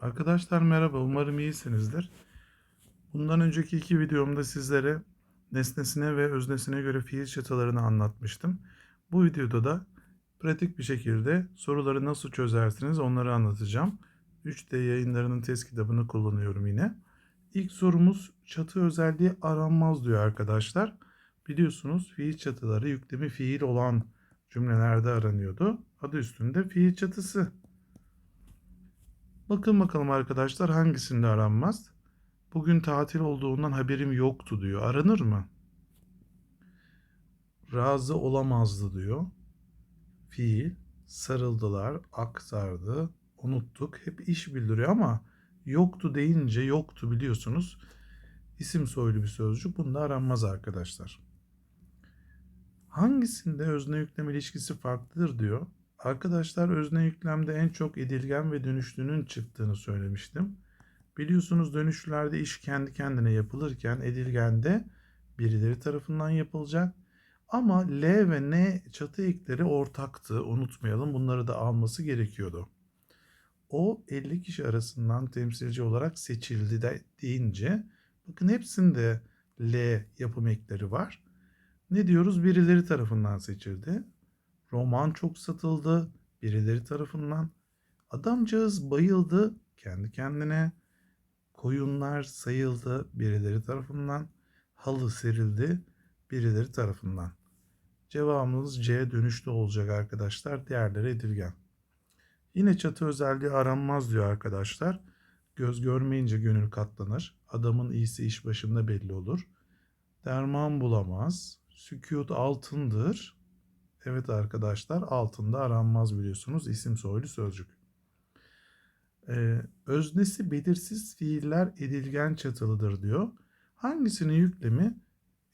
Arkadaşlar merhaba, umarım iyisinizdir. Bundan önceki iki videomda sizlere nesnesine ve öznesine göre fiil çatılarını anlatmıştım. Bu videoda da pratik bir şekilde soruları nasıl çözersiniz onları anlatacağım. 3D yayınlarının test kitabını kullanıyorum yine. İlk sorumuz çatı özelliği aranmaz diyor arkadaşlar. Biliyorsunuz fiil çatıları yüklemi fiil olan cümlelerde aranıyordu. Adı üstünde fiil çatısı. Bakın bakalım arkadaşlar hangisinde aranmaz? Bugün tatil olduğundan haberim yoktu diyor. Aranır mı? Razı olamazdı diyor. Fiil, sarıldılar, aktardı, unuttuk. Hep iş bildiriyor ama yoktu deyince yoktu biliyorsunuz. İsim soylu bir sözcük. Bunda aranmaz arkadaşlar. Hangisinde özne yüklem ilişkisi farklıdır diyor. Arkadaşlar özne yüklemde en çok edilgen ve dönüşlünün çıktığını söylemiştim. Biliyorsunuz dönüşlerde iş kendi kendine yapılırken edilgende birileri tarafından yapılacak. Ama L ve N çatı ekleri ortaktı. Unutmayalım bunları da alması gerekiyordu. O 50 kişi arasından temsilci olarak seçildi de deyince bakın hepsinde L yapım ekleri var. Ne diyoruz? Birileri tarafından seçildi. Roman çok satıldı birileri tarafından. Adamcağız bayıldı kendi kendine. Koyunlar sayıldı birileri tarafından. Halı serildi birileri tarafından. Cevabımız C dönüşlü olacak arkadaşlar. Diğerleri edilgen. Yine çatı özelliği aranmaz diyor arkadaşlar. Göz görmeyince gönül katlanır. Adamın iyisi iş başında belli olur. Derman bulamaz. Sükut altındır. Evet arkadaşlar altında aranmaz biliyorsunuz isim soylu sözcük. Ee, öznesi belirsiz fiiller edilgen çatılıdır diyor. Hangisinin yüklemi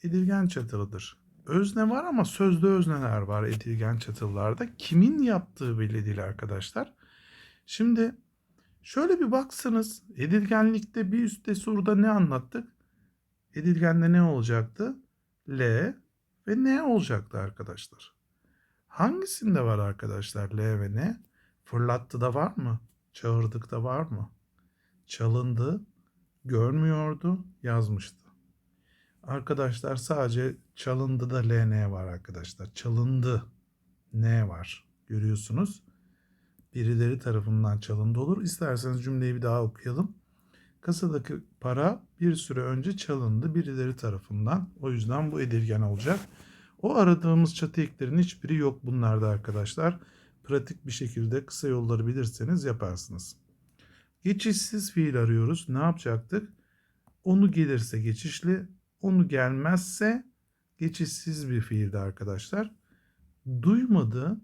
edilgen çatılıdır? Özne var ama sözde özneler var edilgen çatılılarda. Kimin yaptığı belli değil arkadaşlar. Şimdi şöyle bir baksanız edilgenlikte bir üstte soruda ne anlattık? Edilgende ne olacaktı? L ve N olacaktı arkadaşlar. Hangisinde var arkadaşlar L ve N? Fırlattı da var mı? Çağırdık da var mı? Çalındı, görmüyordu, yazmıştı. Arkadaşlar sadece çalındı da L, N var arkadaşlar. Çalındı, N var. Görüyorsunuz. Birileri tarafından çalındı olur. İsterseniz cümleyi bir daha okuyalım. Kasadaki para bir süre önce çalındı birileri tarafından. O yüzden bu edilgen olacak. O aradığımız çatı eklerin hiçbiri yok bunlarda arkadaşlar. Pratik bir şekilde kısa yolları bilirseniz yaparsınız. Geçişsiz fiil arıyoruz. Ne yapacaktık? Onu gelirse geçişli, onu gelmezse geçişsiz bir fiildi arkadaşlar. Duymadı,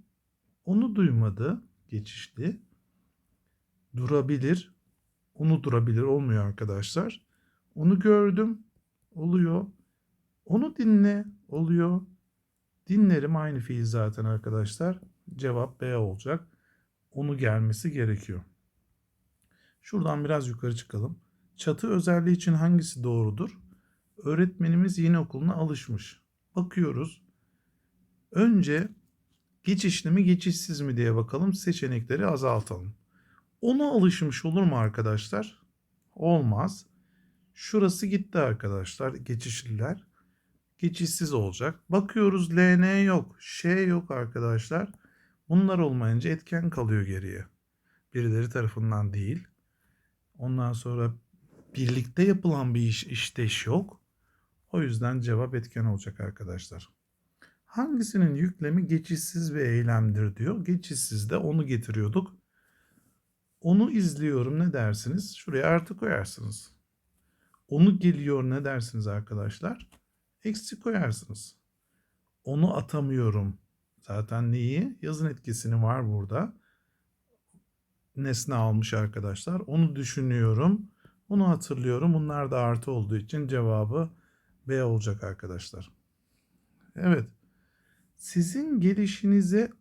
onu duymadı geçişli. Durabilir, onu durabilir olmuyor arkadaşlar. Onu gördüm, oluyor. Onu dinle, oluyor. Dinlerim aynı fiil zaten arkadaşlar. Cevap B olacak. Onu gelmesi gerekiyor. Şuradan biraz yukarı çıkalım. Çatı özelliği için hangisi doğrudur? Öğretmenimiz yeni okuluna alışmış. Bakıyoruz. Önce geçişli mi geçişsiz mi diye bakalım. Seçenekleri azaltalım. Ona alışmış olur mu arkadaşlar? Olmaz. Şurası gitti arkadaşlar. Geçişliler geçişsiz olacak. Bakıyoruz LN yok, Ş yok arkadaşlar. Bunlar olmayınca etken kalıyor geriye. Birileri tarafından değil. Ondan sonra birlikte yapılan bir iş işteş yok. O yüzden cevap etken olacak arkadaşlar. Hangisinin yüklemi geçişsiz ve eylemdir diyor. Geçişsiz de onu getiriyorduk. Onu izliyorum ne dersiniz? Şuraya artı koyarsınız. Onu geliyor ne dersiniz arkadaşlar? Eksi koyarsınız. Onu atamıyorum. Zaten neyi? Yazın etkisini var burada. Nesne almış arkadaşlar. Onu düşünüyorum. Onu hatırlıyorum. Bunlar da artı olduğu için cevabı B olacak arkadaşlar. Evet. Sizin gelişinize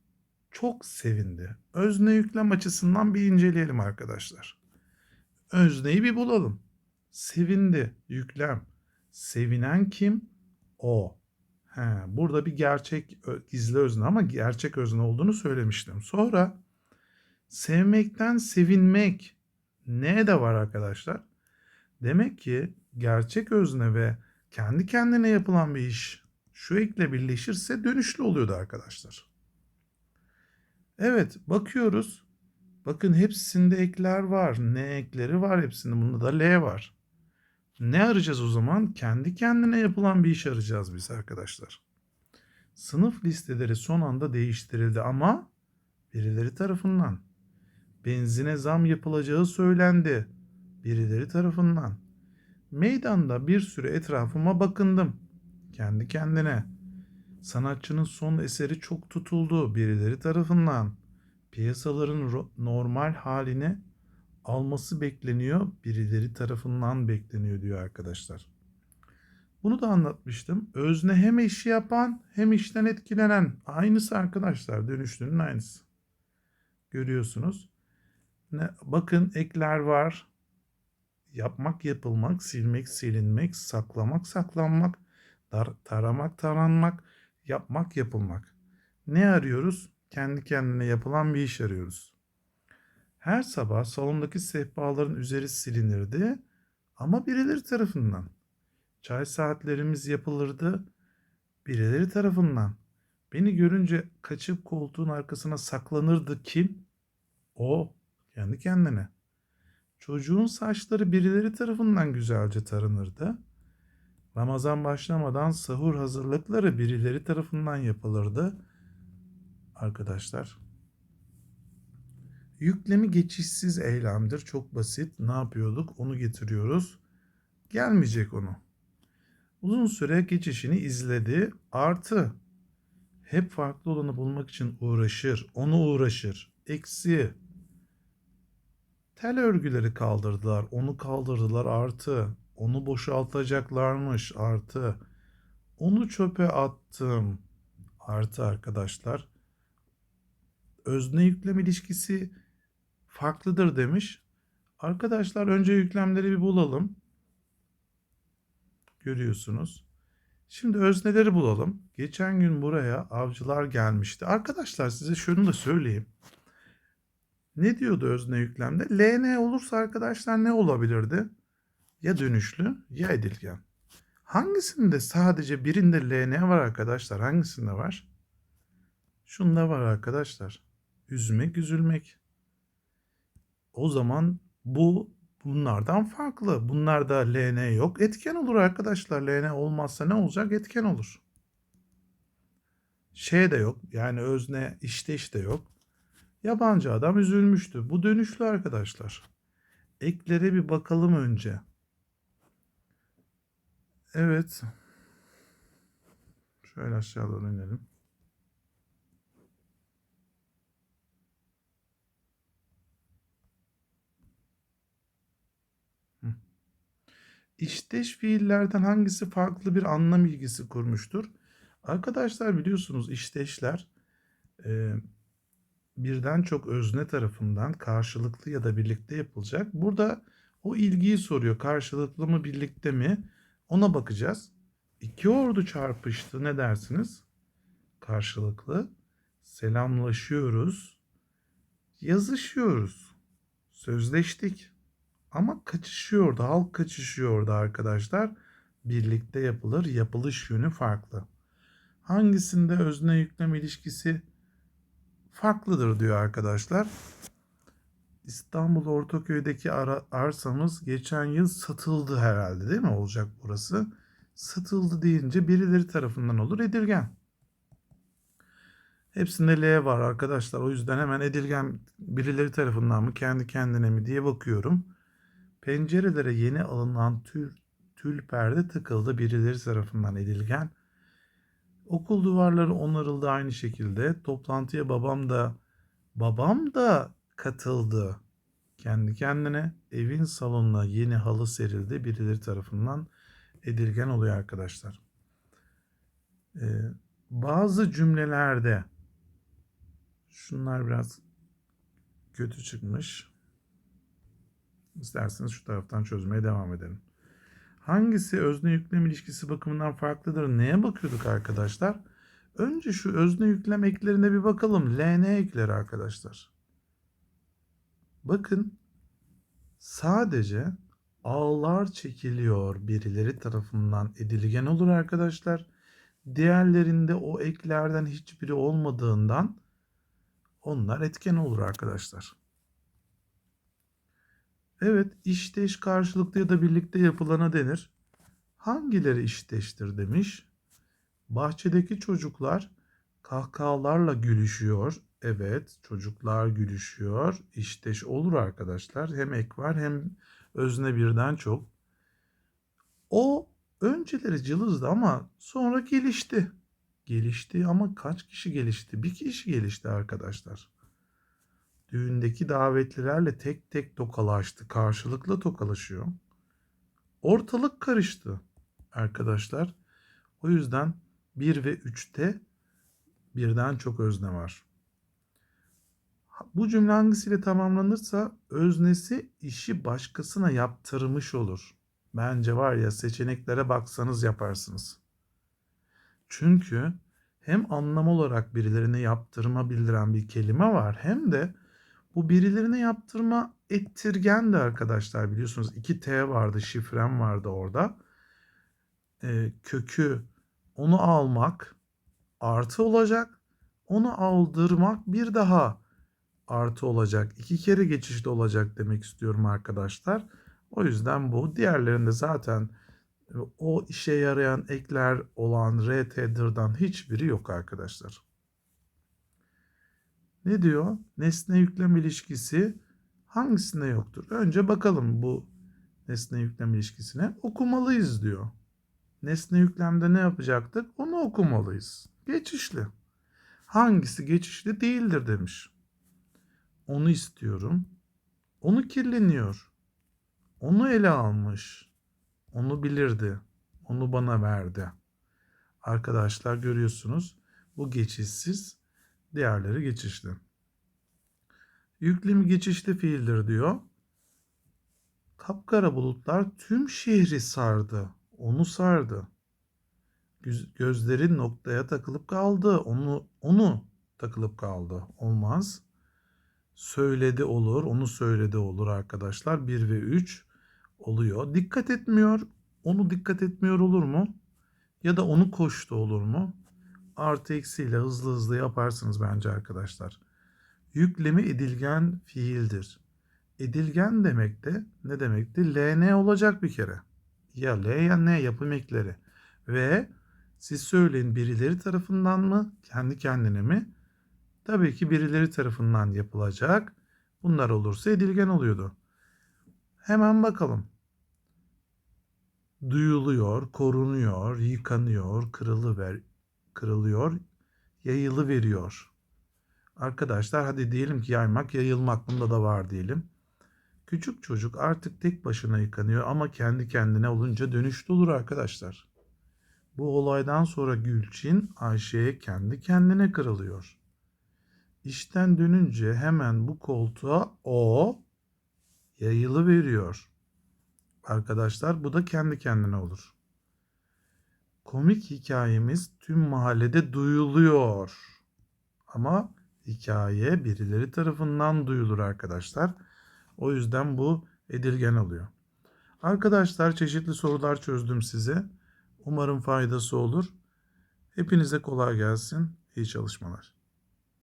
çok sevindi. Özne yüklem açısından bir inceleyelim arkadaşlar. Özneyi bir bulalım. Sevindi, yüklem. Sevinen kim? O. He, burada bir gerçek gizli özne ama gerçek özne olduğunu söylemiştim. Sonra sevmekten sevinmek Ne de var arkadaşlar. Demek ki gerçek özne ve kendi kendine yapılan bir iş şu ekle birleşirse dönüşlü oluyordu arkadaşlar. Evet bakıyoruz. Bakın hepsinde ekler var. Ne ekleri var hepsinde. Bunda da L var. Ne arayacağız o zaman? Kendi kendine yapılan bir iş arayacağız biz arkadaşlar. Sınıf listeleri son anda değiştirildi ama birileri tarafından. Benzine zam yapılacağı söylendi. Birileri tarafından. Meydanda bir süre etrafıma bakındım. Kendi kendine. Sanatçının son eseri çok tutuldu birileri tarafından. Piyasaların normal haline alması bekleniyor, birileri tarafından bekleniyor diyor arkadaşlar. Bunu da anlatmıştım. Özne hem işi yapan hem işten etkilenen. Aynısı arkadaşlar. Dönüşlünün aynısı. Görüyorsunuz. Ne, bakın ekler var. Yapmak, yapılmak, silmek, silinmek, saklamak, saklanmak, dar, taramak, taranmak, yapmak, yapılmak. Ne arıyoruz? Kendi kendine yapılan bir iş arıyoruz. Her sabah salondaki sehpaların üzeri silinirdi ama birileri tarafından. Çay saatlerimiz yapılırdı birileri tarafından. Beni görünce kaçıp koltuğun arkasına saklanırdı kim? O kendi kendine. Çocuğun saçları birileri tarafından güzelce taranırdı. Ramazan başlamadan sahur hazırlıkları birileri tarafından yapılırdı. Arkadaşlar Yüklemi geçişsiz eylemdir. Çok basit. Ne yapıyorduk? Onu getiriyoruz. Gelmeyecek onu. Uzun süre geçişini izledi. Artı. Hep farklı olanı bulmak için uğraşır. Onu uğraşır. Eksi. Tel örgüleri kaldırdılar. Onu kaldırdılar. Artı. Onu boşaltacaklarmış. Artı. Onu çöpe attım. Artı arkadaşlar. Özne yüklem ilişkisi farklıdır demiş. Arkadaşlar önce yüklemleri bir bulalım. Görüyorsunuz. Şimdi özneleri bulalım. Geçen gün buraya avcılar gelmişti. Arkadaşlar size şunu da söyleyeyim. Ne diyordu özne yüklemde? LN olursa arkadaşlar ne olabilirdi? Ya dönüşlü ya edilgen. Hangisinde sadece birinde LN var arkadaşlar? Hangisinde var? Şunda var arkadaşlar. Üzmek, üzülmek. O zaman bu bunlardan farklı. Bunlarda LN yok. Etken olur arkadaşlar. LN olmazsa ne olacak? Etken olur. Şey de yok. Yani özne işte işte yok. Yabancı adam üzülmüştü. Bu dönüşlü arkadaşlar. Eklere bir bakalım önce. Evet. Şöyle aşağı doğru inelim. İşteş fiillerden hangisi farklı bir anlam ilgisi kurmuştur? Arkadaşlar biliyorsunuz işteşler e, birden çok özne tarafından karşılıklı ya da birlikte yapılacak. Burada o ilgiyi soruyor. Karşılıklı mı birlikte mi? Ona bakacağız. İki ordu çarpıştı ne dersiniz? Karşılıklı. Selamlaşıyoruz. Yazışıyoruz. Sözleştik. Ama kaçışıyordu, halk kaçışıyordu arkadaşlar. Birlikte yapılır, yapılış yönü farklı. Hangisinde özne yüklem ilişkisi farklıdır diyor arkadaşlar. İstanbul Ortaköy'deki ara, arsamız geçen yıl satıldı herhalde değil mi olacak burası? Satıldı deyince birileri tarafından olur edilgen. Hepsinde L var arkadaşlar. O yüzden hemen edilgen birileri tarafından mı kendi kendine mi diye bakıyorum. Pencerelere yeni alınan tül, tül perde tıkıldı birileri tarafından edilgen. Okul duvarları onarıldı aynı şekilde. Toplantıya babam da babam da katıldı. Kendi kendine evin salonuna yeni halı serildi birileri tarafından edilgen oluyor arkadaşlar. Ee, bazı cümlelerde şunlar biraz kötü çıkmış. İsterseniz şu taraftan çözmeye devam edelim. Hangisi özne yüklem ilişkisi bakımından farklıdır? Neye bakıyorduk arkadaşlar? Önce şu özne yüklem eklerine bir bakalım. LN ekleri arkadaşlar. Bakın Sadece ağlar çekiliyor birileri tarafından edilgen olur arkadaşlar. Diğerlerinde o eklerden hiçbiri olmadığından onlar etken olur arkadaşlar. Evet, işteş karşılıklı ya da birlikte yapılana denir. Hangileri işteştir demiş. Bahçedeki çocuklar kahkahalarla gülüşüyor. Evet, çocuklar gülüşüyor. İşteş olur arkadaşlar. Hem ek var hem özne birden çok. O önceleri cılızdı ama sonra gelişti. Gelişti ama kaç kişi gelişti? Bir kişi gelişti arkadaşlar. Düğündeki davetlilerle tek tek tokalaştı. Karşılıklı tokalaşıyor. Ortalık karıştı arkadaşlar. O yüzden 1 ve 3'te birden çok özne var. Bu cümle hangisiyle tamamlanırsa öznesi işi başkasına yaptırmış olur. Bence var ya seçeneklere baksanız yaparsınız. Çünkü hem anlam olarak birilerine yaptırma bildiren bir kelime var hem de bu birilerine yaptırma ettirgen de arkadaşlar biliyorsunuz 2 T vardı şifrem vardı orada. Ee, kökü onu almak artı olacak. Onu aldırmak bir daha artı olacak. İki kere geçişli olacak demek istiyorum arkadaşlar. O yüzden bu. Diğerlerinde zaten o işe yarayan ekler olan RT'dir'dan hiçbiri yok arkadaşlar. Ne diyor? Nesne yüklem ilişkisi hangisinde yoktur? Önce bakalım bu nesne yüklem ilişkisine. Okumalıyız diyor. Nesne yüklemde ne yapacaktık? Onu okumalıyız. Geçişli. Hangisi geçişli değildir demiş. Onu istiyorum. Onu kirleniyor. Onu ele almış. Onu bilirdi. Onu bana verdi. Arkadaşlar görüyorsunuz bu geçişsiz, diğerleri geçişli. Yüklemi geçişli fiildir diyor. Kapkara bulutlar tüm şehri sardı. Onu sardı. Göz, gözleri noktaya takılıp kaldı. Onu onu takılıp kaldı. Olmaz. Söyledi olur. Onu söyledi olur arkadaşlar. 1 ve 3 oluyor. Dikkat etmiyor. Onu dikkat etmiyor olur mu? Ya da onu koştu olur mu? Artı eksiyle hızlı hızlı yaparsınız bence arkadaşlar. Yüklemi edilgen fiildir. Edilgen demek de ne demekti? LN olacak bir kere. Ya L ya N yapım ekleri. Ve siz söyleyin birileri tarafından mı? Kendi kendine mi? Tabii ki birileri tarafından yapılacak. Bunlar olursa edilgen oluyordu. Hemen bakalım. Duyuluyor, korunuyor, yıkanıyor, kırılıver, kırılıyor, yayılı veriyor. Arkadaşlar hadi diyelim ki yaymak, yayılmak bunda da var diyelim. Küçük çocuk artık tek başına yıkanıyor ama kendi kendine olunca dönüşlü olur arkadaşlar. Bu olaydan sonra Gülçin Ayşe'ye kendi kendine kırılıyor. İşten dönünce hemen bu koltuğa o yayılı veriyor. Arkadaşlar bu da kendi kendine olur. Komik hikayemiz tüm mahallede duyuluyor. Ama hikaye birileri tarafından duyulur arkadaşlar. O yüzden bu edilgen oluyor. Arkadaşlar çeşitli sorular çözdüm size. Umarım faydası olur. Hepinize kolay gelsin. İyi çalışmalar.